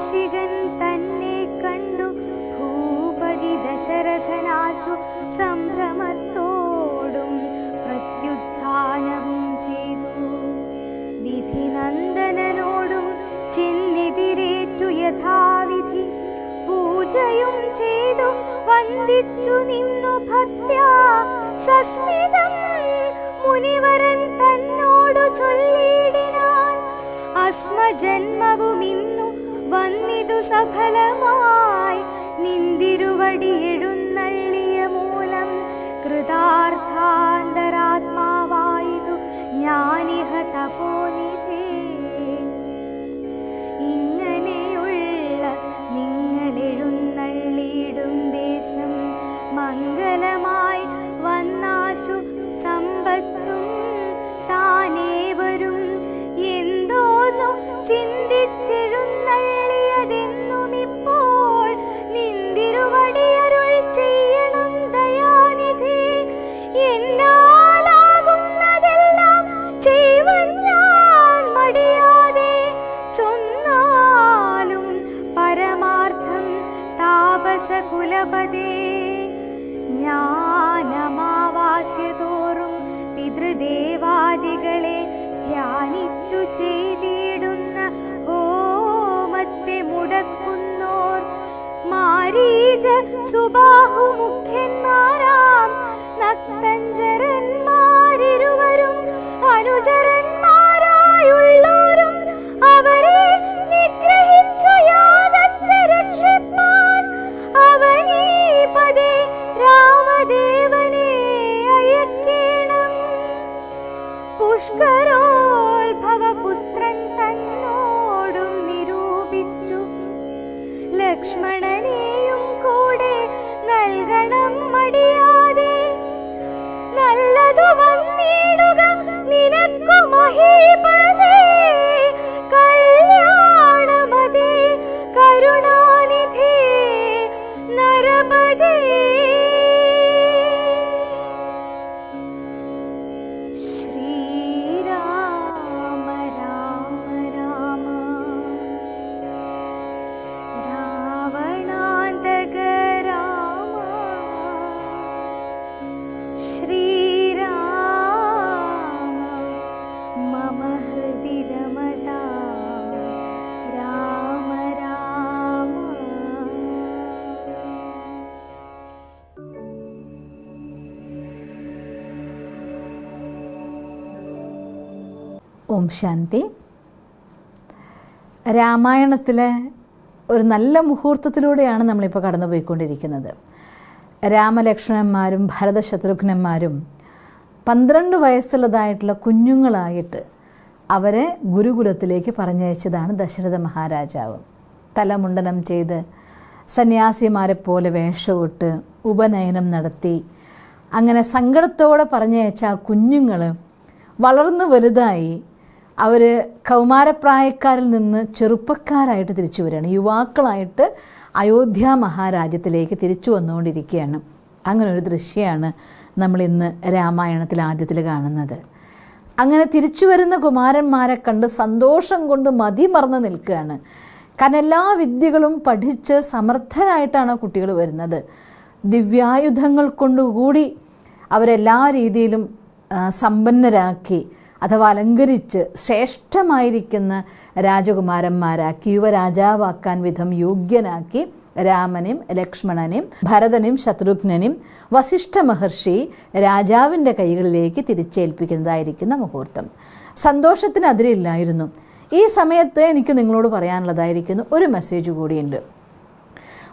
കൗശികൻ തന്നെ കണ്ടു. ഭൂപതി ദശരഥനാശു സംഭ്രമത്തോടും പ്രത്യുത്ഥാനവും ചെയ്തു. വിധിനന്ദനോടും ചെന്നെതിരേറ്റു യഥാവിധി. പൂജയും ചെയ്തു വന്ദിച്ചു നിന്നു ഭക്തി. സസ്മിതം മുനിവരൻ തന്നോടു ചൊല്ലിയിടിനാൻ. അസ്മജന്മവും ഇന്നു വന്നിതു സഫലമായി. നിന്തിരുവടി എഴുന്നള്ളിയ മൂലം കൃതാർത്ഥാന്തരാത്മാവായതു. ഞാനിഹ തപോനിധേ മാരീച സുബാഹു മുഖ്യന്മാരാം നക്തഞ്ചരന്മാരിരുവരും അനുചരന്മാരായുള്ളോരും ഓം ശാന്തി. രാമായണത്തിലെ ഒരു നല്ല മുഹൂർത്തത്തിലൂടെയാണ് നമ്മളിപ്പോൾ കടന്നു പോയിക്കൊണ്ടിരിക്കുന്നത് രാമലക്ഷ്മണന്മാരും ഭരതശത്രുഘ്നന്മാരും പന്ത്രണ്ട് വയസ്സുള്ളതായിട്ടുള്ള കുഞ്ഞുങ്ങളായിട്ട് അവരെ ഗുരുകുലത്തിലേക്ക് പറഞ്ഞയച്ചതാണ് ദശരഥ മഹാരാജാവ്. തലമുണ്ടനം ചെയ്ത് സന്യാസിമാരെ പോലെ വേഷമിട്ട് ഉപനയനം നടത്തി. അങ്ങനെ സങ്കടത്തോടെ പറഞ്ഞയച്ച ആ കുഞ്ഞുങ്ങൾ വളർന്നു വലുതായി അവർ കൗമാരപ്രായക്കാരിൽ നിന്ന് ചെറുപ്പക്കാരായിട്ട് തിരിച്ചു വരികയാണ്. യുവാക്കളായിട്ട് അയോധ്യ മഹാരാജ്യത്തിലേക്ക് തിരിച്ചു വന്നുകൊണ്ടിരിക്കുകയാണ്. അങ്ങനെ ഒരു ദൃശ്യമാണ് നമ്മൾ ഇന്ന് രാമായണത്തിൽ ആദ്യത്തിൽ കാണുന്നത്. അങ്ങനെ തിരിച്ചു വരുന്ന കുമാരന്മാരെ കണ്ട് സന്തോഷം കൊണ്ട് മതിമറന്ന് നിൽക്കുകയാണ്. കാരണം എല്ലാ വിദ്യകളും പഠിച്ച് സമർത്ഥരായിട്ടാണ് കുട്ടികൾ വരുന്നത്. ദിവ്യായുധങ്ങൾ കൊണ്ടുകൂടി അവരെല്ലാ രീതിയിലും സമ്പന്നരാക്കി അഥവാ അലങ്കരിച്ച് ശ്രേഷ്ഠമായിരിക്കുന്ന രാജകുമാരന്മാരാക്കി യുവരാജാവാക്കാൻ വിധം യോഗ്യനാക്കി രാമനും ലക്ഷ്മണനും ഭരതനും ശത്രുഘ്നനെയും വസിഷ്ഠ മഹർഷി രാജാവിന്റെ കൈകളിലേക്ക് തിരിച്ചേൽപ്പിക്കുന്നതായിരിക്കുന്ന മുഹൂർത്തം. സന്തോഷത്തിന് അതിരില്ലായിരുന്നു. ഈ സമയത്ത് എനിക്ക് നിങ്ങളോട് പറയാനുള്ളതായിരിക്കുന്നു ഒരു മെസ്സേജ് കൂടിയുണ്ട്.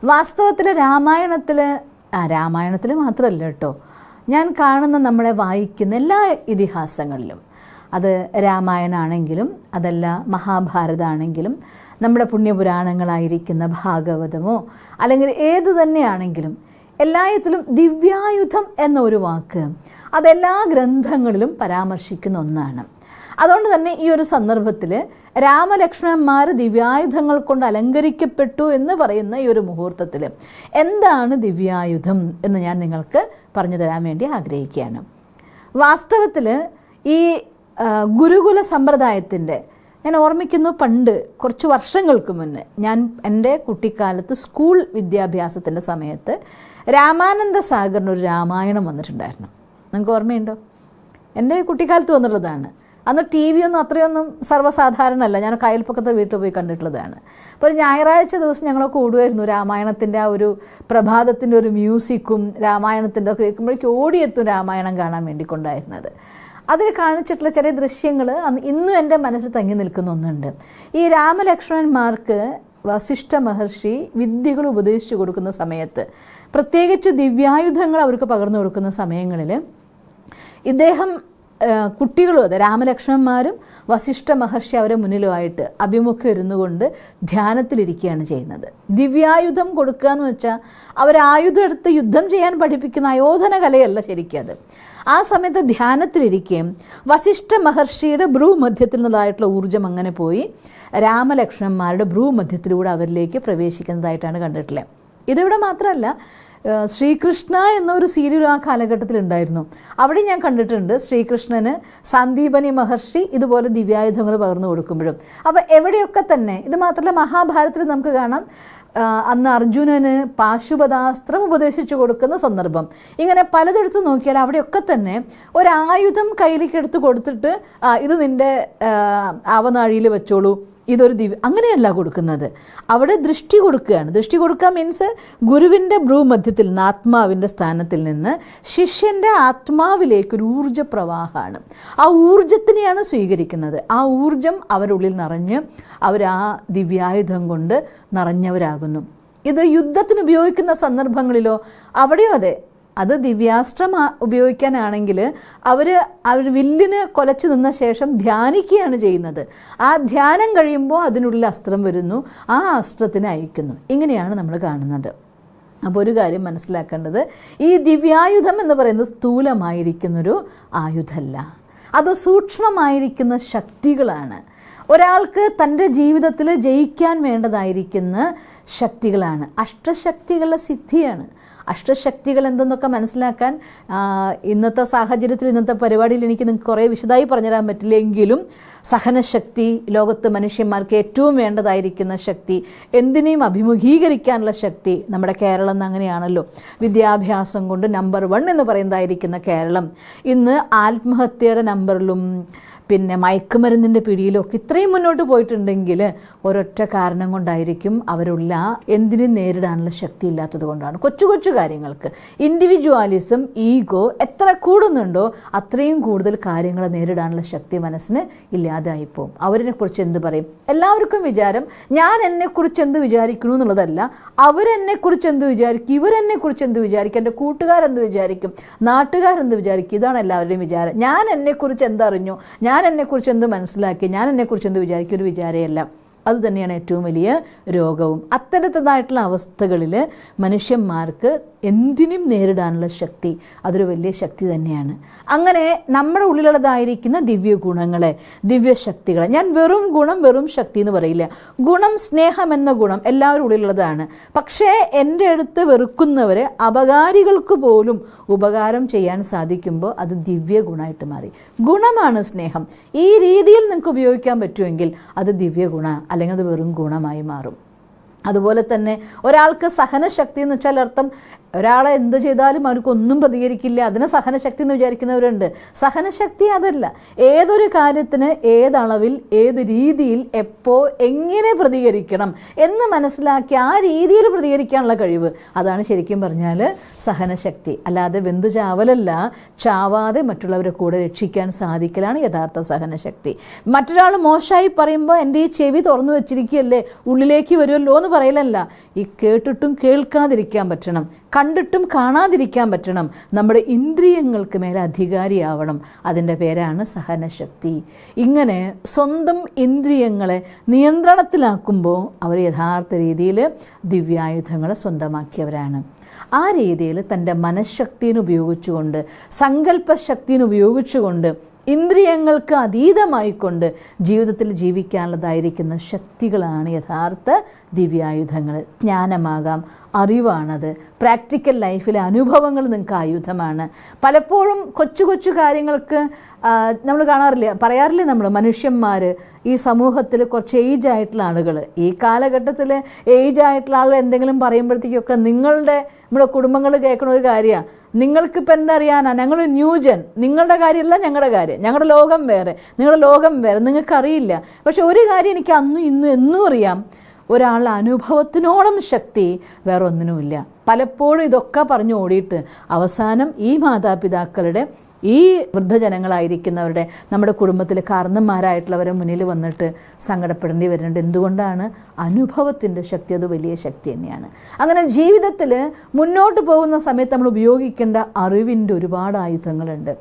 വാസ്തവത്തിൽ രാമായണത്തിൽ ആ രാമായണത്തിൽ മാത്രമല്ല കേട്ടോ. ഞാൻ കാണുന്ന നമ്മളെ വായിക്കുന്ന എല്ലാ ഇതിഹാസങ്ങളിലും. അത് രാമായണമാണെങ്കിലും അതല്ല മഹാഭാരതമാണെങ്കിലും നമ്മുടെ പുണ്യപുരാണങ്ങളായിരിക്കുന്ന ഭാഗവതമോ അല്ലെങ്കിൽ ഏത് തന്നെയാണെങ്കിലും എല്ലാത്തിലും ദിവ്യായുധം എന്നൊരു വാക്ക് അതെല്ലാ ഗ്രന്ഥങ്ങളിലും പരാമർശിക്കുന്ന ഒന്നാണ്. അതുകൊണ്ട് തന്നെ ഈ ഒരു സന്ദർഭത്തിൽ രാമലക്ഷ്മണന്മാർ ദിവ്യായുധങ്ങൾ കൊണ്ട് അലങ്കരിക്കപ്പെട്ടു എന്ന് പറയുന്ന ഈ ഒരു മുഹൂർത്തത്തിൽ എന്താണ് ദിവ്യായുധം എന്ന് ഞാൻ നിങ്ങൾക്ക് പറഞ്ഞു തരാൻ വേണ്ടി ആഗ്രഹിക്കുകയാണ്. വാസ്തവത്തിൽ ഈ ഗുരുകുല സമ്പ്രദായത്തിന്റെ ഞാൻ ഓർമ്മിക്കുന്നു പണ്ട് കുറച്ച് വർഷങ്ങൾക്ക് മുന്നേ ഞാൻ എന്റെ കുട്ടിക്കാലത്ത് സ്കൂൾ വിദ്യാഭ്യാസത്തിന്റെ സമയത്ത് രാമാനന്ദ സാഗറിന് ഒരു രാമായണം വന്നിട്ടുണ്ടായിരുന്നു. നിങ്ങൾക്ക് ഓർമ്മയുണ്ടോ? എന്റെ കുട്ടിക്കാലത്ത് വന്നിട്ടുള്ളതാണ്. അന്ന് ടി വി ഒന്നും അത്രയൊന്നും സർവസാധാരണമല്ല ഞാൻ കയൽപ്പക്കത്തെ വീട്ടിൽ പോയി കണ്ടിട്ടുള്ളതാണ്. അപ്പോൾ ഒരു ഞായറാഴ്ച ദിവസം ഞങ്ങളൊക്കെ ഓടുമായിരുന്നു രാമായണത്തിന്റെ ആ ഒരു പ്രഭാതത്തിന്റെ ഒരു മ്യൂസിക്കും രാമായണത്തിന്റെ ഒക്കെ കേൾക്കുമ്പോഴേക്കും ഓടിയെത്തും രാമായണം കാണാൻ വേണ്ടി കൊണ്ടായിരുന്നത് അതിൽ കാണിച്ചിട്ടുള്ള ചില ദൃശ്യങ്ങൾ ഇന്നും എന്റെ മനസ്സിൽ തങ്ങി നിൽക്കുന്ന ഒന്നുണ്ട്. ഈ രാമലക്ഷ്മണന്മാർക്ക് വസിഷ്ഠ മഹർഷി വിദ്യകൾ ഉപദേശിച്ചു കൊടുക്കുന്ന സമയത്ത് പ്രത്യേകിച്ച് ദിവ്യായുധങ്ങൾ അവർക്ക് പകർന്നു കൊടുക്കുന്ന സമയങ്ങളിൽ ഇദ്ദേഹം കുട്ടികളും അതെ രാമലക്ഷ്മണന്മാരും വസിഷ്ഠ മഹർഷി അവരെ മുന്നിലുമായിട്ട് അഭിമുഖം ഇരുന്നു കൊണ്ട് ധ്യാനത്തിലിരിക്കുകയാണ് ചെയ്യുന്നത്. ദിവ്യായുധം കൊടുക്കുക എന്ന് വെച്ചാൽ അവർ ആയുധം എടുത്ത് യുദ്ധം ചെയ്യാൻ പഠിപ്പിക്കുന്ന അയോധന കലയല്ല ശരിക്കും അത്. ആ സമയത്ത് ധ്യാനത്തിലിരിക്കുകയും വസിഷ്ഠ മഹർഷിയുടെ ഭ്രൂമധ്യത്തിൽ നിന്നതായിട്ടുള്ള ഊർജം അങ്ങനെ പോയി രാമലക്ഷ്മണന്മാരുടെ ഭ്രൂമധ്യത്തിലൂടെ അവരിലേക്ക് പ്രവേശിക്കുന്നതായിട്ടാണ് കണ്ടിട്ടുള്ളത്. ഇതിവിടെ മാത്രമല്ല ശ്രീകൃഷ്ണ എന്നൊരു സീരിയൽ ആ കാലഘട്ടത്തിൽ ഉണ്ടായിരുന്നു അവിടെ ഞാൻ കണ്ടിട്ടുണ്ട് ശ്രീകൃഷ്ണന് സന്ദീപനി മഹർഷി ഇതുപോലെ ദിവ്യായുധങ്ങൾ പകർന്നു കൊടുക്കുമ്പോഴും. അപ്പോൾ എവിടെയൊക്കെ തന്നെ ഇത് മാത്രമല്ല മഹാഭാരതത്തിൽ നമുക്ക് കാണാം അന്ന് അർജുനന് പാശുപതാസ്ത്രം ഉപദേശിച്ചു കൊടുക്കുന്ന സന്ദർഭം. ഇങ്ങനെ പലതെടുത്ത് നോക്കിയാൽ അവിടെയൊക്കെ തന്നെ ഒരായുധം കയ്യിലേക്ക് എടുത്ത് കൊടുത്തിട്ട് ഇത് നിന്റെ ആവനാഴിയിൽ വെച്ചോളൂ ഇതൊരു ദിവ്യ അങ്ങനെയല്ല കൊടുക്കുന്നത്. അവിടെ ദൃഷ്ടി കൊടുക്കുകയാണ്. ദൃഷ്ടി കൊടുക്കുക മീൻസ് ഗുരുവിന്റെ ഭ്രൂമധ്യത്തിൽ നിന്ന് ആത്മാവിന്റെ സ്ഥാനത്തിൽ നിന്ന് ശിഷ്യന്റെ ആത്മാവിലേക്കൊരു ഊർജ പ്രവാഹമാണ് ആ ഊർജത്തിനെയാണ് സ്വീകരിക്കുന്നത്. ആ ഊർജം അവരുള്ളിൽ നിറഞ്ഞ് അവർ ആ ദിവ്യായുധം കൊണ്ട് നിറഞ്ഞവരാകുന്നു. ഇത് യുദ്ധത്തിന് ഉപയോഗിക്കുന്ന സന്ദർഭങ്ങളിലോ അവിടെയോ അതെ. അത് ദിവ്യാസ്ത്രം ഉപയോഗിക്കാനാണെങ്കിൽ അവർ അവർ വില്ലിന് കൊലച്ചു നിന്ന ശേഷം ധ്യാനിക്കുകയാണ് ചെയ്യുന്നത്. ആ ധ്യാനം കഴിയുമ്പോൾ അതിനുള്ളിൽ അസ്ത്രം വരുന്നു ആ അസ്ത്രത്തിന് അയക്കുന്നു. ഇങ്ങനെയാണ് നമ്മൾ കാണുന്നത്. അപ്പോൾ ഒരു കാര്യം മനസ്സിലാക്കേണ്ടത് ഈ ദിവ്യായുധം എന്ന് പറയുന്നത് സ്ഥൂലമായിരിക്കുന്നൊരു ആയുധമല്ല. അത് സൂക്ഷ്മമായിരിക്കുന്ന ശക്തികളാണ്. ഒരാൾക്ക് തന്റെ ജീവിതത്തിൽ ജയിക്കാൻ വേണ്ടതായിരിക്കുന്ന ശക്തികളാണ്. അഷ്ടശക്തികളുടെ സിദ്ധിയാണ്. അഷ്ടശക്തികൾ എന്തെന്നൊക്കെ മനസ്സിലാക്കാൻ ഇന്നത്തെ സാഹചര്യത്തിൽ ഇന്നത്തെ പരിപാടിയിൽ എനിക്ക് നിങ്ങൾക്ക് കുറേ വിശദമായി പറഞ്ഞുതരാൻ പറ്റില്ല എങ്കിലും സഹനശക്തി ലോകത്ത് മനുഷ്യന്മാർക്ക് ഏറ്റവും വേണ്ടതായിരിക്കുന്ന ശക്തി എന്തിനേയും അഭിമുഖീകരിക്കാനുള്ള ശക്തി നമ്മുടെ കേരളം എന്ന് അങ്ങനെയാണല്ലോ. വിദ്യാഭ്യാസം കൊണ്ട് നമ്പർ വൺ എന്ന് പറയുന്നതായിരിക്കുന്ന കേരളം. ഇന്ന് ആത്മഹത്യയുടെ നമ്പറിലും പിന്നെ മയക്കുമരുന്നിന്റെ പിടിയിലൊക്കെ ഇത്രയും മുന്നോട്ട് പോയിട്ടുണ്ടെങ്കിൽ ഒരൊറ്റ കാരണം കൊണ്ടായിരിക്കും അവരുള്ള എന്തിനും നേരിടാനുള്ള ശക്തി ഇല്ലാത്തത് കൊണ്ടാണ്. കൊച്ചു കൊച്ചു കാര്യങ്ങൾക്ക്. ഇൻഡിവിജ്വാലിസം ഈഗോ എത്ര കൂടുന്നുണ്ടോ അത്രയും കൂടുതൽ കാര്യങ്ങൾ നേരിടാനുള്ള ശക്തി മനസ്സിന് ഇല്ലാതായി പോകും അവരിനെക്കുറിച്ച് എന്ത് പറയും? എല്ലാവർക്കും വിചാരം ഞാൻ എന്നെക്കുറിച്ച് എന്ത് വിചാരിക്കുന്നു എന്നുള്ളതല്ല അവരെന്നെക്കുറിച്ച് എന്ത് വിചാരിക്കും ഇവരെന്നെക്കുറിച്ച് എന്ത് വിചാരിക്കും എന്റെ കൂട്ടുകാരെന്ത് വിചാരിക്കും നാട്ടുകാരെന്ത് വിചാരിക്കും ഇതാണ് എല്ലാവരുടെയും വിചാരം. ഞാൻ എന്നെക്കുറിച്ച് എന്തറിഞ്ഞു ഞാൻ എന്നെക്കുറിച്ച് എന്ത് മനസ്സിലാക്കി? ഞാൻ എന്നെക്കുറിച്ച് എന്ത് വിചാരിക്കും? ഒരു വിചാരമല്ല. അത് തന്നെയാണ് ഏറ്റവും വലിയ രോഗവും. അത്തരത്തിലായിട്ടുള്ള അവസ്ഥകളിൽ മനുഷ്യന്മാർക്ക് എന്തിനും നേരിടാനുള്ള ശക്തി അതൊരു വലിയ ശക്തി തന്നെയാണ്. അങ്ങനെ നമ്മുടെ ഉള്ളിലുള്ളതായിരിക്കുന്ന ദിവ്യ ഗുണങ്ങളെ ദിവ്യശക്തികളെ ഞാൻ വെറും ഗുണം വെറും ശക്തി എന്ന് പറയില്ല. ഗുണം സ്നേഹം എന്ന ഗുണം എല്ലാവരും ഉള്ളിലുള്ളതാണ്. പക്ഷേ എന്റെ അടുത്ത് വെറുക്കുന്നവരെ അപകാരികൾക്ക് പോലും ഉപകാരം ചെയ്യാൻ സാധിക്കുമ്പോൾ അത് ദിവ്യ ഗുണമായിട്ട് മാറി. ഗുണമാണ് സ്നേഹം. ഈ രീതിയിൽ നിങ്ങൾക്ക് ഉപയോഗിക്കാൻ പറ്റുമെങ്കിൽ അത് ദിവ്യ ഗുണ അല്ലെങ്കിൽ അത് വെറും ഗുണമായി മാറും. അതുപോലെ തന്നെ ഒരാൾക്ക് സഹനശക്തി എന്ന് വെച്ചാൽ അർത്ഥം ഒരാളെ എന്ത് ചെയ്താലും അവർക്കൊന്നും പ്രതികരിക്കില്ല. അതിന് സഹനശക്തി എന്ന് വിചാരിക്കുന്നവരുണ്ട്. സഹനശക്തി അതല്ല. ഏതൊരു കാര്യത്തിന് ഏതളവിൽ ഏത് രീതിയിൽ എപ്പോൾ എങ്ങനെ പ്രതികരിക്കണം എന്ന് മനസ്സിലാക്കി ആ രീതിയിൽ പ്രതികരിക്കാനുള്ള കഴിവ്. അതാണ് ശരിക്കും പറഞ്ഞാൽ സഹനശക്തി. അല്ലാതെ വെന്തു ചാവലല്ല. ചാവാതെ മറ്റുള്ളവരെ കൂടെ രക്ഷിക്കാൻ സാധിക്കലാണ് യഥാർത്ഥ സഹനശക്തി. മറ്റൊരാൾ മോശമായി പറയുമ്പോൾ എന്റെ ഈ ചെവി തുറന്നു വെച്ചിരിക്കുകയല്ലേ? ഉള്ളിലേക്ക് വരുമല്ലോ എന്ന് പറയലല്ല. ഈ കേട്ടിട്ടും കേൾക്കാതിരിക്കാൻ പറ്റണം. കണ്ടിട്ടും കാണാതിരിക്കാൻ പറ്റണം. നമ്മുടെ ഇന്ദ്രിയങ്ങൾക്ക് മേലെ അധികാരിയാവണം. അതിന്റെ പേരാണ് സഹനശക്തി. ഇങ്ങനെ സ്വന്തം ഇന്ദ്രിയങ്ങളെ നിയന്ത്രണത്തിലാക്കുമ്പോൾ അവർ യഥാർത്ഥ രീതിയിൽ ദിവ്യായുധങ്ങളെ സ്വന്തമാക്കിയവരാണ്. ആ രീതിയിൽ തന്റെ മനഃശക്തിനെ ഉപയോഗിച്ചുകൊണ്ട് സങ്കല്പശക്തിനെ ഉപയോഗിച്ചുകൊണ്ട് ഇന്ദ്രിയങ്ങൾക്ക് അതീതമായിക്കൊണ്ട് ജീവിതത്തിൽ ജീവിക്കാനുള്ളതായിരിക്കുന്ന ശക്തികളാണ് യഥാർത്ഥ ദിവ്യായുധങ്ങൾ. ജ്ഞാനമാകാം അറിവാണത്. പ്രാക്ടിക്കൽ ലൈഫിലെ അനുഭവങ്ങൾ നിങ്ങൾക്ക് ആയുധമാണ്. പലപ്പോഴും കൊച്ചു കൊച്ചു കാര്യങ്ങൾക്ക് നമ്മൾ കാണാറില്ല പറയാറില്ലേ നമ്മൾ മനുഷ്യന്മാർ ഈ സമൂഹത്തിൽ കുറച്ച് ഏജ് ആയിട്ടുള്ള ആളുകൾ. ഈ കാലഘട്ടത്തിൽ ഏജ് ആയിട്ടുള്ള ആളുകൾ എന്തെങ്കിലും പറയുമ്പോഴത്തേക്കൊക്കെ നിങ്ങളുടെ നമ്മുടെ കുടുംബങ്ങൾ കേൾക്കുന്ന ഒരു കാര്യമാണ്. നിങ്ങൾക്കിപ്പോൾ എന്തറിയാനാ? ഞങ്ങൾ ന്യൂജൻ നിങ്ങളുടെ കാര്യമല്ല ഞങ്ങളുടെ കാര്യം. ഞങ്ങളുടെ ലോകം വേറെ. നിങ്ങളുടെ ലോകം വേറെ. നിങ്ങൾക്കറിയില്ല. പക്ഷെ ഒരു കാര്യം എനിക്ക് അന്നും ഇന്നും എന്നും അറിയാം. ഒരാളുടെ അനുഭവത്തിനോളം ശക്തി വേറെ ഒന്നിനുമില്ല പലപ്പോഴും ഇതൊക്കെ പറഞ്ഞു ഓടിയിട്ട് അവസാനം ഈ മാതാപിതാക്കളുടെ ഈ വൃദ്ധജനങ്ങളായിരിക്കുന്നവരുടെ നമ്മുടെ കുടുംബത്തിൽ കാരണന്മാരായിട്ടുള്ളവരെ മുന്നിൽ വന്നിട്ട് സങ്കടപ്പെടേണ്ടി വരുന്നുണ്ട്. എന്തുകൊണ്ടാണ്? അനുഭവത്തിന്റെ ശക്തി അത് വലിയ ശക്തി തന്നെയാണ്. അങ്ങനെ ജീവിതത്തിൽ മുന്നോട്ട് പോകുന്ന സമയത്ത് നമ്മൾ ഉപയോഗിക്കേണ്ട അറിവിന്റെ ഒരുപാട് ആയുധങ്ങളുണ്ട്.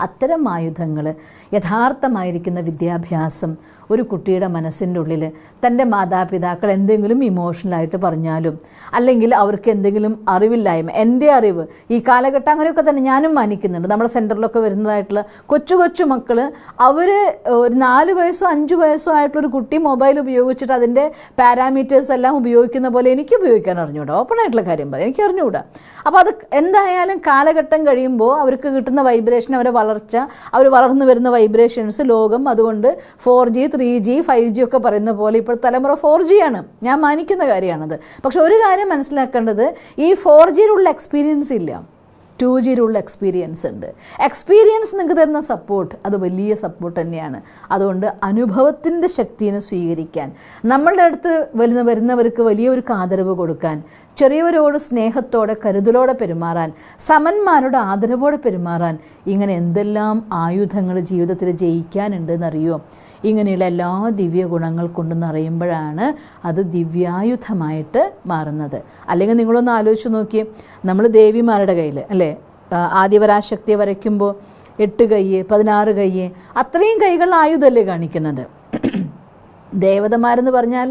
അത്തരം ആയുധങ്ങൾ യഥാർത്ഥമായിരിക്കുന്ന വിദ്യാഭ്യാസം ഒരു കുട്ടിയുടെ മനസ്സിന്റെ ഉള്ളിൽ തന്റെ മാതാപിതാക്കൾ എന്തെങ്കിലും ഇമോഷണലായിട്ട് പറഞ്ഞാലും അല്ലെങ്കിൽ അവർക്ക് എന്തെങ്കിലും അറിവില്ലായ്മ എന്റെ അറിവ് ഈ കാലഘട്ടം അങ്ങനെയൊക്കെ തന്നെ ഞാനും മാനിക്കുന്നുണ്ട്. നമ്മുടെ സെന്ററിലൊക്കെ വരുന്നതായിട്ടുള്ള കൊച്ചു കൊച്ചു മക്കൾ അവർ ഒരു നാല് വയസ്സോ അഞ്ച് വയസ്സോ ആയിട്ടുള്ളൊരു കുട്ടി മൊബൈൽ ഉപയോഗിച്ചിട്ട് അതിന്റെ പാരാമീറ്റേഴ്സ് എല്ലാം ഉപയോഗിക്കുന്ന പോലെ എനിക്ക് ഉപയോഗിക്കാൻ അറിഞ്ഞുകൂടാ ഓപ്പൺ ആയിട്ടുള്ള കാര്യം പറയാം. എനിക്ക് അറിഞ്ഞുകൂടാ അപ്പോൾ അത് എന്തായാലും കാലഘട്ടം കഴിയുമ്പോൾ അവർക്ക് കിട്ടുന്ന വൈബ്രേഷൻ അവരെ വളർച്ച അവർ വളർന്നു വരുന്ന വൈബ്രേഷൻസ് ലോകം അതുകൊണ്ട് four G three G five G ഒക്കെ പറയുന്ന പോലെ ഇപ്പോൾ തലമുറ ഫോർ ജി ആണ്. ഞാൻ മാനിക്കുന്ന കാര്യമാണത്. പക്ഷെ ഒരു കാര്യം മനസ്സിലാക്കേണ്ടത് ഈ ഫോർ ജിയിലുള്ള എക്സ്പീരിയൻസ് ഇല്ല. ടു ജിയിലുള്ള എക്സ്പീരിയൻസ് ഉണ്ട്. എക്സ്പീരിയൻസ് നിങ്ങൾക്ക് തരുന്ന സപ്പോർട്ട് അത് വലിയ സപ്പോർട്ട് തന്നെയാണ്. അതുകൊണ്ട് അനുഭവത്തിന്റെ ശക്തിയെ സ്വീകരിക്കാൻ നമ്മളുടെ അടുത്ത് വരുന്ന വരുന്നവർക്ക് വലിയൊരു ആദരവ് കൊടുക്കാൻ ചെറിയവരോട് സ്നേഹത്തോടെ കരുതലോടെ പെരുമാറാൻ സമന്മാരോട് ആദരവോടെ പെരുമാറാൻ ഇങ്ങനെ എന്തെല്ലാം ആയുധങ്ങൾ ജീവിതത്തിൽ ജയിക്കാനുണ്ട് എന്നറിയോ ഇങ്ങനെയുള്ള എല്ലാ ദിവ്യ ഗുണങ്ങൾ കൊണ്ട് നിറയുമ്പോഴാണ് അത് ദിവ്യായുധമായിട്ട് മാറുന്നത്. അല്ലെങ്കിൽ നിങ്ങളൊന്ന് ആലോചിച്ച് നോക്കിയേ നമ്മൾ ദേവിമാരുടെ കയ്യിൽ അല്ലേ? ആദിപരാശക്തിയെ വരയ്ക്കുമ്പോൾ എട്ട് കയ്യ് പതിനാറ് കയ്യ് അത്രയും കൈകൾ ആയുധമല്ലേ കാണിക്കുന്നത്? ദേവതമാരെന്ന് പറഞ്ഞാൽ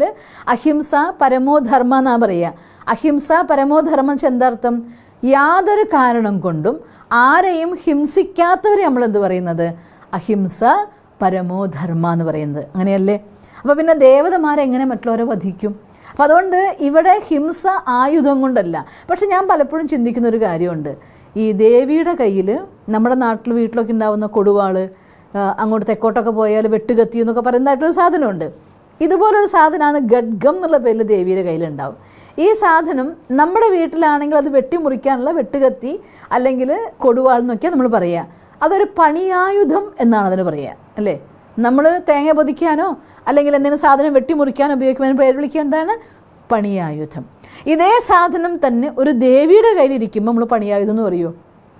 അഹിംസ പരമോധർമ്മ എന്നാ പറയുക. അഹിംസ പരമോ ധർമ്മം വെച്ചാൽ എന്താർത്ഥം? യാതൊരു കാരണം കൊണ്ടും ആരെയും ഹിംസിക്കാത്തവരെ നമ്മൾ എന്ത് പറയുന്നത്? അഹിംസ പരമോധർമ്മ എന്ന് പറയുന്നത്. അങ്ങനെയല്ലേ? അപ്പോൾ പിന്നെ ദേവതമാരെങ്ങനെ മറ്റുള്ളവരെ വധിക്കും? അപ്പം അതുകൊണ്ട് ഇവിടെ ഹിംസ ആയുധം കൊണ്ടല്ല. പക്ഷെ ഞാൻ പലപ്പോഴും ചിന്തിക്കുന്ന ഒരു കാര്യമുണ്ട്. ഈ ദേവിയുടെ കയ്യിൽ നമ്മുടെ നാട്ടിൽ വീട്ടിലൊക്കെ ഉണ്ടാവുന്ന കൊടുവാൾ അങ്ങോട്ട് തെക്കോട്ടൊക്കെ പോയാൽ വെട്ടുകത്തി എന്നൊക്കെ പറയുന്നതായിട്ടൊരു സാധനമുണ്ട്. ഇതുപോലൊരു സാധനമാണ് ഗഡ്ഗം എന്നുള്ള പേരിൽ ദേവിയുടെ കയ്യിലുണ്ടാവും. ഈ സാധനം നമ്മുടെ വീട്ടിലാണെങ്കിൽ അത് വെട്ടിമുറിക്കാനുള്ള വെട്ടുകത്തി അല്ലെങ്കിൽ കൊടുവാൾ എന്നൊക്കെയാണ് നമ്മൾ പറയുക അതൊരു പണിയായുധം എന്നാണ് അതിന് പറയുക അല്ലേ? നമ്മൾ തേങ്ങ പൊതിക്കാനോ അല്ലെങ്കിൽ എന്തെങ്കിലും സാധനം വെട്ടിമുറിക്കാനോ ഉപയോഗിക്കുമ്പോൾ പേര് വിളിക്കുക എന്താണ്? പണിയായുധം. ഇതേ സാധനം തന്നെ ഒരു ദേവിയുടെ കയ്യിലിരിക്കുമ്പോൾ നമ്മൾ പണിയായുധം എന്ന് പറയുമോ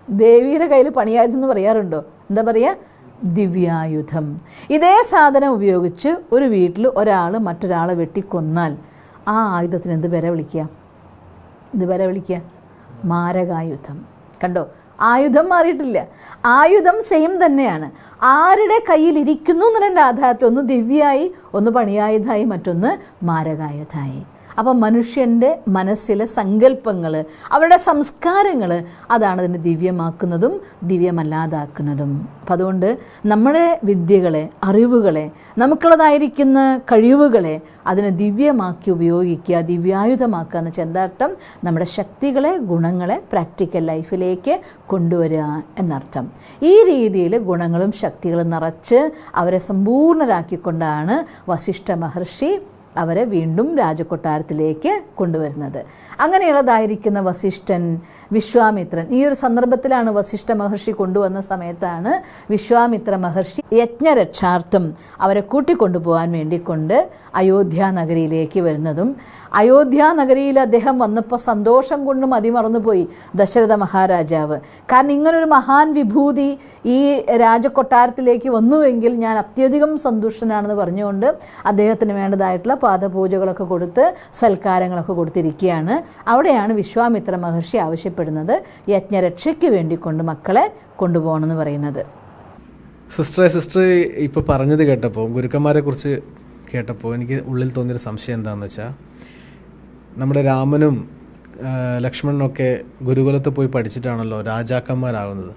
ദേവിയുടെ കയ്യിൽ പണിയായുധം എന്ന് പറയാറുണ്ടോ? എന്താ പറയുക ദിവ്യായുധം. ഇതേ സാധനം ഉപയോഗിച്ച് ഒരു വീട്ടിൽ ഒരാൾ മറ്റൊരാളെ വെട്ടിക്കൊന്നാൽ ആ ആയുധത്തിന് എന്ത് വില വിളിക്കുക? ഇത് വില വിളിക്കുക? മാരകായുധം. കണ്ടോ? ആയുധം മാറിയിട്ടില്ല. ആയുധം സെയിം തന്നെയാണ്. ആരുടെ കയ്യിൽ ഇരിക്കുന്നു എന്നതിന്റെ ആധാരത്തിൽ ഒന്ന് ദിവ്യായി ഒന്ന് പണിയായുധമായി മറ്റൊന്ന് മാരകായുധമായി അപ്പം മനുഷ്യന്റെ മനസ്സിലെ സങ്കല്പങ്ങൾ അവരുടെ സംസ്കാരങ്ങൾ അതാണ് അതിനെ ദിവ്യമാക്കുന്നതും ദിവ്യമല്ലാതാക്കുന്നതും. അപ്പം അതുകൊണ്ട് നമ്മുടെ വിദ്യകളെ അറിവുകളെ നമുക്കുള്ളതായിരിക്കുന്ന കഴിവുകളെ അതിനെ ദിവ്യമാക്കി ഉപയോഗിക്കുക ദിവ്യായുധമാക്കുക എന്ന ചെന്താർത്ഥം നമ്മുടെ ശക്തികളെ ഗുണങ്ങളെ പ്രാക്ടിക്കൽ ലൈഫിലേക്ക് കൊണ്ടുവരിക എന്നർത്ഥം. ഈ രീതിയിൽ ഗുണങ്ങളും ശക്തികളും നിറച്ച് അവരെ സമ്പൂർണരാക്കിക്കൊണ്ടാണ് വസിഷ്ഠ മഹർഷി അവരെ വീണ്ടും രാജകൊട്ടാരത്തിലേക്ക് കൊണ്ടുവരുന്നത്. അങ്ങനെയുള്ളതായിരിക്കുന്ന വസിഷ്ഠൻ വിശ്വാമിത്രൻ. ഈ ഒരു സന്ദർഭത്തിലാണ് വസിഷ്ഠ മഹർഷി കൊണ്ടുവന്ന സമയത്താണ് വിശ്വാമിത്ര മഹർഷി യജ്ഞരക്ഷാർത്ഥം അവരെ കൂട്ടിക്കൊണ്ടുപോകാൻ വേണ്ടിക്കൊണ്ട് അയോധ്യ നഗരിയിലേക്ക് വരുന്നതും അയോധ്യ നഗരിയിൽ അദ്ദേഹം വന്നപ്പോൾ സന്തോഷം കൊണ്ടും അതിമറന്നുപോയി ദശരഥ മഹാരാജാവ്. കാരണം ഇങ്ങനൊരു മഹാൻ വിഭൂതി ഈ രാജകൊട്ടാരത്തിലേക്ക് വന്നുവെങ്കിൽ ഞാൻ അത്യധികം സന്തുഷ്ടനാണെന്ന് പറഞ്ഞുകൊണ്ട് അദ്ദേഹത്തിന് വേണ്ടതായിട്ടുള്ള പാദപൂജകളൊക്കെ കൊടുത്ത് സൽക്കാരങ്ങളൊക്കെ കൊടുത്തിരിക്കുകയാണ്. അവിടെയാണ് വിശ്വാമിത്ര മഹർഷി ആവശ്യപ്പെടുന്നത് യജ്ഞരക്ഷയ്ക്ക് വേണ്ടി കൊണ്ട് മക്കളെ കൊണ്ടുപോകണമെന്ന് പറയുന്നത്. സിസ്റ്റർ സിസ്റ്റർ ഇപ്പോൾ പറഞ്ഞത് കേട്ടപ്പോൾ ഗുരുക്കന്മാരെ കുറിച്ച് കേട്ടപ്പോൾ എനിക്ക് ഉള്ളിൽ തോന്നിയൊരു സംശയം എന്താണെന്ന് വെച്ചാൽ നമ്മുടെ രാമനും ലക്ഷ്മണനൊക്കെ ഗുരുകുലത്ത് പോയി പഠിച്ചിട്ടാണല്ലോ രാജാക്കന്മാരാകുന്നത്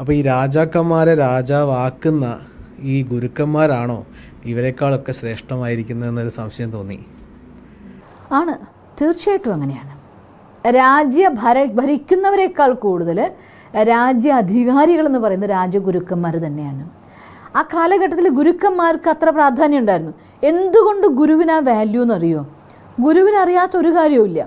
അപ്പോൾ ഈ രാജാക്കന്മാരെ രാജാവാക്കുന്ന ഈ ഗുരുക്കന്മാരാണോ ഇവരെക്കാളൊക്കെ ശ്രേഷ്ഠമായിരിക്കുന്നതെന്നൊരു സംശയം തോന്നി. ആണ്. തീർച്ചയായിട്ടും അങ്ങനെയാണ്. രാജ്യ ഭര ഭരിക്കുന്നവരെക്കാൾ കൂടുതൽ രാജ്യ അധികാരികൾ എന്ന് പറയുന്ന രാജഗുരുക്കന്മാർ തന്നെയാണ്. ആ കാലഘട്ടത്തിൽ ഗുരുക്കന്മാർക്ക് അത്ര പ്രാധാന്യം ഉണ്ടായിരുന്നു. എന്തുകൊണ്ട് ഗുരുവിന് ആ വാല്യൂ എന്നറിയോ? ഗുരുവിന് ഒരു കാര്യവുമില്ല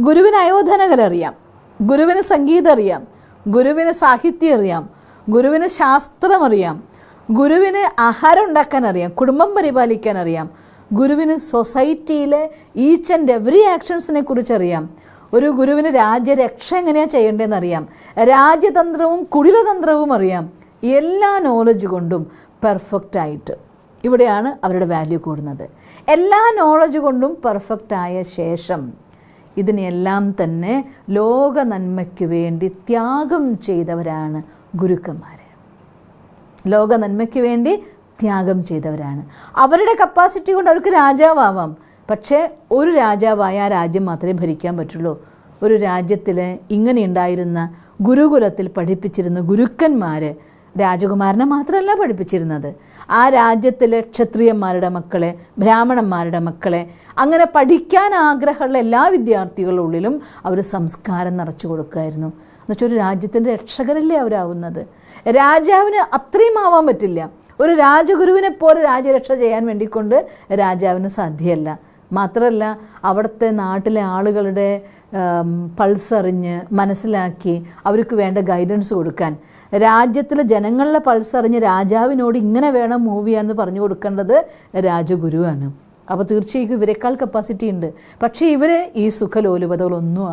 ഗുരുവിന് അയോധനകല അറിയാം. ഗുരുവിന് സംഗീതം അറിയാം. ഗുരുവിന് സാഹിത്യം അറിയാം. ഗുരുവിന് ശാസ്ത്രം അറിയാം. ഗുരുവിന് ആഹാരം ഉണ്ടാക്കാൻ അറിയാം കുടുംബം പരിപാലിക്കാൻ അറിയാം. ഗുരുവിന് സൊസൈറ്റിയിലെ ഈച്ച് ആൻഡ് എവറി ആക്ഷൻസിനെ കുറിച്ച് അറിയാം. ഒരു ഗുരുവിന് രാജ്യരക്ഷ എങ്ങനെയാണ് ചെയ്യേണ്ടതെന്ന് അറിയാം. രാജ്യതന്ത്രവും കുടിലതന്ത്രവും അറിയാം. എല്ലാ നോളജ് കൊണ്ടും പെർഫെക്റ്റ് ആയിട്ട്. ഇവിടെയാണ് അവരുടെ വാല്യൂ കൂടുന്നത്. എല്ലാ നോളജ് കൊണ്ടും പെർഫെക്റ്റ് ആയ ശേഷം ഇതിനെല്ലാം തന്നെ ലോക നന്മയ്ക്ക് വേണ്ടി ത്യാഗം ചെയ്തവരാണ് ഗുരുക്കന്മാർ. ലോക നന്മയ്ക്ക് വേണ്ടി ത്യാഗം ചെയ്തവരാണ്. അവരുടെ കപ്പാസിറ്റി കൊണ്ട് അവർക്ക് രാജാവാവാം. പക്ഷേ ഒരു രാജാവായ ആ രാജ്യം മാത്രമേ ഭരിക്കാൻ പറ്റുള്ളൂ. ഒരു രാജ്യത്തിൽ ഇങ്ങനെ ഉണ്ടായിരുന്ന ഗുരുകുലത്തിൽ പഠിപ്പിച്ചിരുന്ന ഗുരുക്കന്മാർ രാജകുമാരനെ മാത്രമല്ല പഠിപ്പിച്ചിരുന്നത്. ആ രാജ്യത്തിലെ ക്ഷത്രിയന്മാരുടെ മക്കളെ ബ്രാഹ്മണന്മാരുടെ മക്കളെ അങ്ങനെ പഠിക്കാൻ ആഗ്രഹമുള്ള എല്ലാ വിദ്യാർത്ഥികളുടെ ഉള്ളിലും അവർ സംസ്കാരം നിറച്ചു കൊടുക്കുമായിരുന്നു എന്നുവെച്ചാൽ ഒരു രാജ്യത്തിന്റെ രക്ഷകരല്ലേ അവരാവുന്നത്? രാജാവിന് അത്രയും ആവാൻ പറ്റില്ല. ഒരു രാജഗുരുവിനെ പോലെ രാജ്യരക്ഷ ചെയ്യാൻ വേണ്ടിക്കൊണ്ട് രാജാവിന് സാധ്യമല്ല മാത്രമല്ല അവിടുത്തെ നാട്ടിലെ ആളുകളുടെ പൾസ് അറിഞ്ഞ് മനസ്സിലാക്കി അവർക്ക് വേണ്ട ഗൈഡൻസ് കൊടുക്കാൻ. രാജ്യത്തിലെ ജനങ്ങളുടെ പൾസ് അറിഞ്ഞ് രാജാവിനോട് ഇങ്ങനെ വേണം മൂവ് ചെയ്യാമെന്ന് പറഞ്ഞു കൊടുക്കേണ്ടത് രാജഗുരുവാണ്. അപ്പോൾ തീർച്ചയായും ഇവരെക്കാൾ കപ്പാസിറ്റി ഉണ്ട്. പക്ഷേ ഇവർ ഈ സുഖലോലുപതകളൊന്നും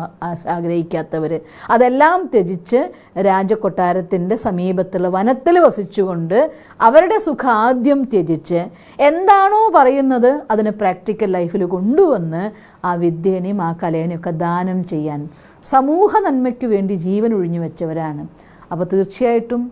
ആഗ്രഹിക്കാത്തവർ അതെല്ലാം ത്യജിച്ച് രാജകൊട്ടാരത്തിന്റെ സമീപത്തുള്ള വനത്തിൽ വസിച്ചുകൊണ്ട് അവരുടെ സുഖം ആദ്യം ത്യജിച്ച് എന്താണോ പറയുന്നത് അതിനെ പ്രാക്ടിക്കൽ ലൈഫിൽ കൊണ്ടുവന്ന് ആ വിദ്യേനെയും ആ കലേനെയും ഒക്കെ ദാനം ചെയ്യാൻ സമൂഹ നന്മയ്ക്ക് വേണ്ടി ജീവൻ ഒഴിഞ്ഞു വെച്ചവരാണ്. അപ്പോൾ തീർച്ചയായിട്ടും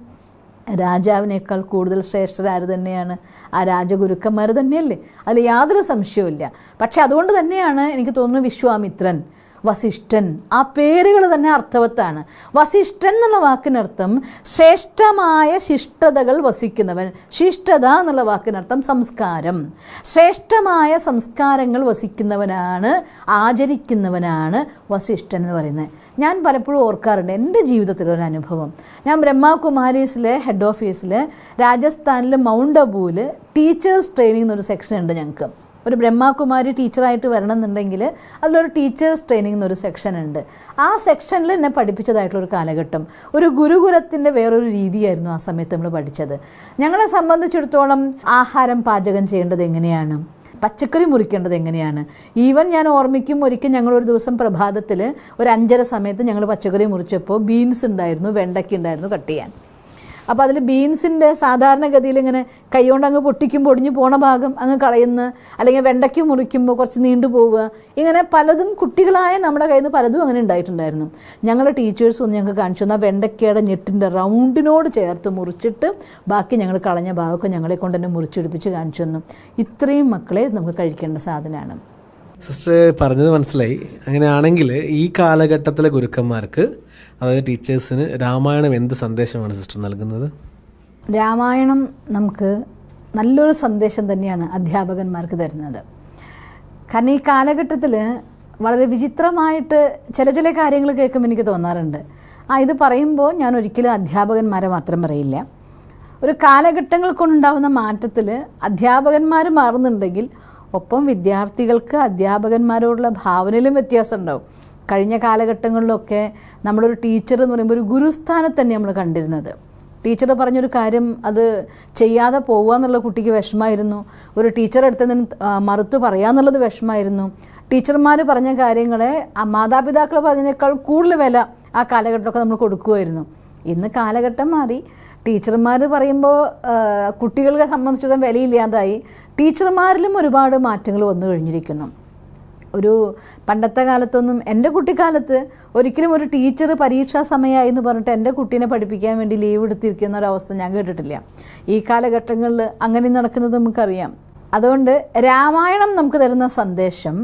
രാജാവിനേക്കാൾ കൂടുതൽ ശ്രേഷ്ഠരാര് തന്നെയാണ് ആ രാജഗുരുക്കന്മാർ തന്നെയല്ലേ? അതിൽ യാതൊരു സംശയവുമില്ല. പക്ഷെ അതുകൊണ്ട് തന്നെയാണ് എനിക്ക് തോന്നുന്നു വിശ്വാമിത്രൻ. വസിഷ്ഠൻ. ആ പേരുകൾ തന്നെ അർത്ഥവത്താണ്. വസിഷ്ഠൻ എന്നുള്ള വാക്കിനർത്ഥം ശ്രേഷ്ഠമായ ശിഷ്ടതകൾ വസിക്കുന്നവൻ. ശിഷ്ടത എന്നുള്ള വാക്കിനർത്ഥം സംസ്കാരം. ശ്രേഷ്ഠമായ സംസ്കാരങ്ങൾ വസിക്കുന്നവനാണ് ആചരിക്കുന്നവനാണ് വസിഷ്ഠൻ എന്ന് പറയുന്നത്. ഞാൻ പലപ്പോഴും ഓർക്കാറുണ്ട് എന്റെ ജീവിതത്തിലൊരു അനുഭവം. ഞാൻ ബ്രഹ്മകുമാരീസിലെ ഹെഡ് ഓഫീസിൽ രാജസ്ഥാനിലെ മൗണ്ട് അബുവിൽ ടീച്ചേഴ്സ് ട്രെയിനിങ് എന്നൊരു സെക്ഷൻ ഉണ്ട് ഞങ്ങൾക്ക് ഒരു ബ്രഹ്മകുമാരി ടീച്ചറായിട്ട് വരണം എന്നുണ്ടെങ്കിൽ അതിലൊരു ടീച്ചേഴ്സ് ട്രെയിനിങ് എന്നൊരു സെക്ഷൻ ഉണ്ട്. ആ സെക്ഷനിൽ എന്നെ പഠിപ്പിച്ചതായിട്ടുള്ളൊരു കാലഘട്ടം. ഒരു ഗുരുകുലത്തിന്റെ വേറൊരു രീതിയായിരുന്നു ആ സമയത്ത് നമ്മൾ പഠിച്ചത്. ഞങ്ങളെ സംബന്ധിച്ചിടത്തോളം ആഹാരം പാചകം ചെയ്യേണ്ടത് എങ്ങനെയാണ്? പച്ചക്കറി മുറിക്കേണ്ടത് എങ്ങനെയാണ്? ഈവൻ ഞാൻ ഓർമ്മിക്കും ഒരിക്കൽ ഞങ്ങൾ ഒരു ദിവസം പ്രഭാതത്തിൽ ഒരു അഞ്ചര സമയത്ത് ഞങ്ങൾ പച്ചക്കറി മുറിച്ചപ്പോൾ ബീൻസ് ഉണ്ടായിരുന്നു വെണ്ടയ്ക്ക ഉണ്ടായിരുന്നു കട്ട് ചെയ്യാൻ. അപ്പോൾ അതിൽ ബീൻസിന്റെ സാധാരണഗതിയിൽ ഇങ്ങനെ കൈകൊണ്ട് അങ്ങ് പൊട്ടിക്കും പൊടിഞ്ഞു പോണ ഭാഗം അങ്ങ് കളയുന്ന അല്ലെങ്കിൽ വെണ്ടയ്ക്ക് മുറിക്കുമ്പോൾ കുറച്ച് നീണ്ടു പോവുക ഇങ്ങനെ പലതും കുട്ടികളായ നമ്മുടെ കയ്യിൽ നിന്ന് പലതും അങ്ങനെ ഉണ്ടായിട്ടുണ്ടായിരുന്നു. ഞങ്ങളുടെ ടീച്ചേഴ്സ് ഒന്ന് ഞങ്ങൾക്ക് കാണിച്ചു തന്നാൽ വെണ്ടയ്ക്കയുടെ ഞെട്ടിന്റെ റൗണ്ടിനോട് ചേർത്ത് മുറിച്ചിട്ട് ബാക്കി ഞങ്ങൾ കളഞ്ഞ ഭാഗമൊക്കെ ഞങ്ങളെ കൊണ്ട് തന്നെ മുറിച്ചെടുപ്പിച്ച് കാണിച്ചു തന്നു. ഇത്രയും മക്കളെ നമുക്ക് കഴിക്കേണ്ട സാധനമാണ്. സിസ്റ്റർ പറഞ്ഞത് മനസ്സിലായി. അങ്ങനെയാണെങ്കിൽ ഈ കാലഘട്ടത്തിലെ ഗുരുക്കന്മാർക്ക് അതായത് ടീച്ചേഴ്സിന് രാമായണം എന്ത് സന്ദേശമാണ് സിസ്റ്റർ നൽകുന്നത്? രാമായണം നമുക്ക് നല്ലൊരു സന്ദേശം തന്നെയാണ് അധ്യാപകന്മാർക്ക് തരുന്നത്. കാരണം ഈ കാലഘട്ടത്തിൽ വളരെ വിചിത്രമായിട്ട് ചില ചില കാര്യങ്ങൾ കേൾക്കുമ്പോൾ എനിക്ക് തോന്നാറുണ്ട്. ആ ഇത് പറയുമ്പോൾ ഞാൻ ഒരിക്കലും അധ്യാപകന്മാരെ മാത്രം പറയില്ല. ഒരു കാലഘട്ടങ്ങൾ കൊണ്ടുണ്ടാകുന്ന മാറ്റത്തിൽ അധ്യാപകന്മാർ മാറുന്നുണ്ടെങ്കിൽ ഒപ്പം വിദ്യാർത്ഥികൾക്ക് അധ്യാപകന്മാരോടുള്ള ഭാവനയിലും വ്യത്യാസം ഉണ്ടാവും കഴിഞ്ഞ കാലഘട്ടങ്ങളിലൊക്കെ നമ്മളൊരു ടീച്ചർ എന്ന് പറയുമ്പോൾ ഒരു ഗുരുസ്ഥാനത്ത് തന്നെ നമ്മൾ കണ്ടിരുന്നത്. ടീച്ചർ പറഞ്ഞൊരു കാര്യം അത് ചെയ്യാതെ പോവുക എന്നുള്ള കുട്ടിക്ക് വിഷമമായിരുന്നു. ഒരു ടീച്ചർ അടുത്ത് മറുത്ത് പറയാന്നുള്ളത് വിഷമമായിരുന്നു. ടീച്ചർമാർ പറഞ്ഞ കാര്യങ്ങളെ മാതാപിതാക്കൾ പറഞ്ഞതിനേക്കാൾ കൂടുതൽ വില ആ കാലഘട്ടമൊക്കെ നമ്മൾ കൊടുക്കുമായിരുന്നു. ഇന്ന് കാലഘട്ടം മാറി. ടീച്ചർമാർ പറയുമ്പോൾ കുട്ടികളെ സംബന്ധിച്ചിടത്തോളം വിലയില്ലാതായി. ടീച്ചർമാരിലും ഒരുപാട് മാറ്റങ്ങൾ വന്നു കഴിഞ്ഞിരിക്കുന്നു. ഒരു പണ്ടത്തെ കാലത്തൊന്നും എന്റെ കുട്ടിക്കാലത്ത് ഒരിക്കലും ഒരു ടീച്ചർ പരീക്ഷാ സമയമായി എന്ന് പറഞ്ഞിട്ട് എന്റെ കുട്ടീനെ പഠിപ്പിക്കാൻ വേണ്ടി ലീവ് എടുത്തിരിക്കുന്ന ഒരവസ്ഥ ഞാൻ കേട്ടിട്ടില്ല. ഈ കാലഘട്ടങ്ങളിൽ അങ്ങനെ നടക്കുന്നത് നമുക്കറിയാം. അതുകൊണ്ട് രാമായണം നമുക്ക് തരുന്ന സന്ദേശം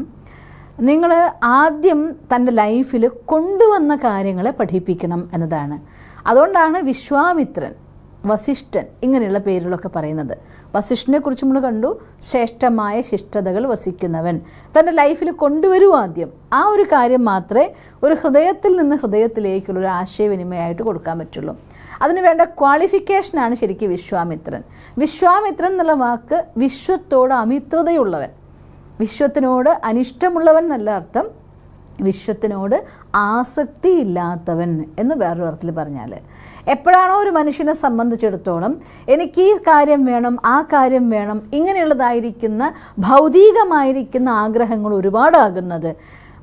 നിങ്ങൾ ആദ്യം തന്റെ ലൈഫിൽ കൊണ്ടുവന്ന കാര്യങ്ങളെ പഠിപ്പിക്കണം എന്നതാണ്. അതുകൊണ്ടാണ് വിശ്വാമിത്രൻ വസിഷ്ഠൻ ഇങ്ങനെയുള്ള പേരുകളൊക്കെ പറയുന്നത്. വസിഷ്ഠനെ കുറിച്ച് നമ്മൾ കണ്ടു. ശ്രേഷ്ഠമായ ശിഷ്ടതകൾ വസിക്കുന്നവൻ. തന്റെ ലൈഫിൽ കൊണ്ടുവരുവോ ആദ്യം. ആ ഒരു കാര്യം മാത്രമേ ഒരു ഹൃദയത്തിൽ നിന്ന് ഹൃദയത്തിലേക്കുള്ള ഒരു ആശയവിനിമയമായിട്ട് കൊടുക്കാൻ പറ്റുള്ളൂ. അതിന് വേണ്ട ക്വാളിഫിക്കേഷനാണ് ശരിക്കും വിശ്വാമിത്രൻ. വിശ്വാമിത്രൻ എന്നുള്ള വാക്ക് വിശ്വത്തോട് അമിത്രതയുള്ളവൻ. വിശ്വത്തിനോട് അനിഷ്ടമുള്ളവൻ എന്നല്ല അർത്ഥം. വിശ്വത്തിനോട് ആസക്തിയില്ലാത്തവൻ എന്ന് വേറൊരു അർത്ഥത്തിൽ പറഞ്ഞാൽ എപ്പോഴാണോ ഒരു മനുഷ്യനെ സംബന്ധിച്ചിടത്തോളം എനിക്ക് ഈ കാര്യം വേണം ആ കാര്യം വേണം ഇങ്ങനെയുള്ളതായിരിക്കുന്ന ഭൗതികമായിരിക്കുന്ന ആഗ്രഹങ്ങൾ ഒരുപാടാകുന്നത്.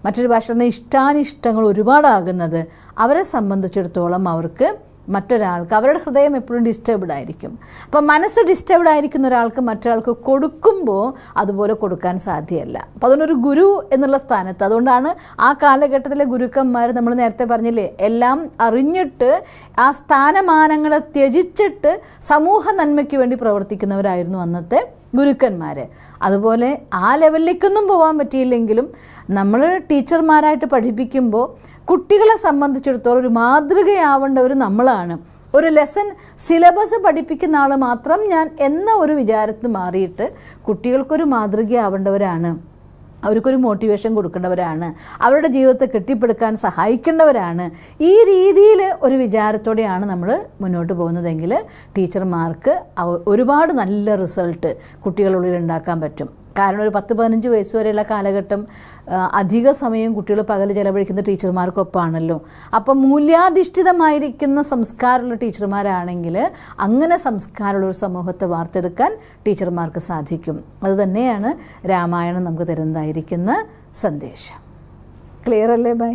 മറ്റൊരു ഭാഷ ഇഷ്ടാനിഷ്ടങ്ങൾ ഒരുപാടാകുന്നത്. അവരെ സംബന്ധിച്ചിടത്തോളം അവർക്ക് മറ്റൊരാൾക്ക് അവരുടെ ഹൃദയം എപ്പോഴും ഡിസ്റ്റർബ്ഡ് ആയിരിക്കും. അപ്പം മനസ്സ് ഡിസ്റ്റർബ്ഡ് ആയിരിക്കുന്ന ഒരാൾക്ക് മറ്റൊരാൾക്ക് കൊടുക്കുമ്പോൾ അതുപോലെ കൊടുക്കാൻ സാധ്യമല്ല അപ്പം അതുകൊണ്ടൊരു ഗുരു എന്നുള്ള സ്ഥാനത്ത് അതുകൊണ്ടാണ് ആ കാലഘട്ടത്തിലെ ഗുരുക്കന്മാർ നമ്മൾ നേരത്തെ പറഞ്ഞില്ലേ എല്ലാം അറിഞ്ഞിട്ട് ആ സ്ഥാനമാനങ്ങളെ ത്യജിച്ചിട്ട് സമൂഹ നന്മയ്ക്ക് വേണ്ടി പ്രവർത്തിക്കുന്നവരായിരുന്നു അന്നത്തെ ഗുരുക്കന്മാർ അതുപോലെ ആ ലെവലിലേക്കൊന്നും പോകാൻ പറ്റിയില്ലെങ്കിലും നമ്മൾ ടീച്ചർമാരായിട്ട് പഠിപ്പിക്കുമ്പോൾ കുട്ടികളെ സംബന്ധിച്ചിടത്തോളം ഒരു മാതൃകയാവേണ്ടവർ നമ്മളാണ്. ഒരു ലെസൺ സിലബസ് പഠിപ്പിക്കുന്ന ആൾ മാത്രം ഞാൻ എന്ന ഒരു വിചാരത്തിൽ മാറിയിട്ട് കുട്ടികൾക്കൊരു മാതൃകയാവേണ്ടവരാണ്. അവർക്കൊരു മോട്ടിവേഷൻ കൊടുക്കേണ്ടവരാണ്. അവരുടെ ജീവിതത്തെ കെട്ടിപ്പടുക്കാൻ സഹായിക്കേണ്ടവരാണ്. ഈ രീതിയിൽ ഒരു വിചാരത്തോടെയാണ് നമ്മൾ മുന്നോട്ട് പോകുന്നതെങ്കിൽ ടീച്ചർമാർക്ക് ഒരുപാട് നല്ല റിസൾട്ട് കുട്ടികളുള്ളിൽ ഉണ്ടാക്കാൻ പറ്റും. കാരണം ഒരു പത്ത് പതിനഞ്ച് വയസ്സ് വരെയുള്ള കാലഘട്ടം അധിക സമയം കുട്ടികൾ പകൽ ചെലവഴിക്കുന്ന ടീച്ചർമാർക്കൊപ്പമാണല്ലോ. അപ്പം മൂല്യാധിഷ്ഠിതമായിരിക്കുന്ന സംസ്കാരമുള്ള ടീച്ചർമാരാണെങ്കിൽ അങ്ങനെ സംസ്കാരമുള്ള ഒരു സമൂഹത്തെ വാർത്തെടുക്കാൻ ടീച്ചർമാർക്ക് സാധിക്കും. അതുതന്നെയാണ് രാമായണം നമുക്ക് തരുന്നതായിരിക്കുന്ന സന്ദേശം. ക്ലിയർ അല്ലേ ബൈ